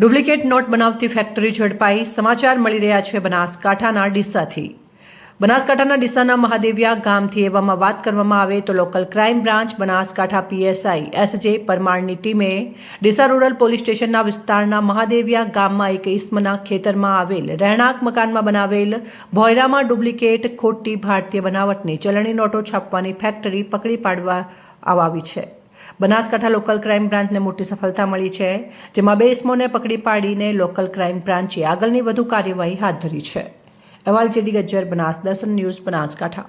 Duplicate not બનાવતી factory ઝડપાઈ, સમાચાર મળી રહ્યા છે બનાસકાંઠાના ડીસાથી. બનાસકાંઠાના ડીસાના મહાદેવિયા ગામથી એવામાં વાત કરવામાં આવે તો local crime branch Banaskantha PSI S પરમારની ટીમે ડીસા રૂરલ પોલીસ સ્ટેશનના વિસ્તારના મહાદેવિયા ગામમાં એક ઇસ્મના ખેતરમાં આવેલ રહેણાંક મકાનમાં બનાવેલ ભોયરામાં ડુપ્લિકેટ ખોટી ભારતીય બનાવટની ચલણી નોટો છાપવાની ફેક્ટરી પકડી પાડવા આવી છે. બનાસકાંઠા લોકલ ક્રાઇમ બ્રાન્ચને મોટી સફળતા મળી છે, જેમાં બે ઇસમોને પકડી પાડીને લોકલ ક્રાઇમ બ્રાન્ચે આગળની વધુ કાર્યવાહી હાથ ધરી છે. અહેવાલ જેડી ગજ્જર, બનાસ દર્શન ન્યૂઝ, બનાસકાંઠા.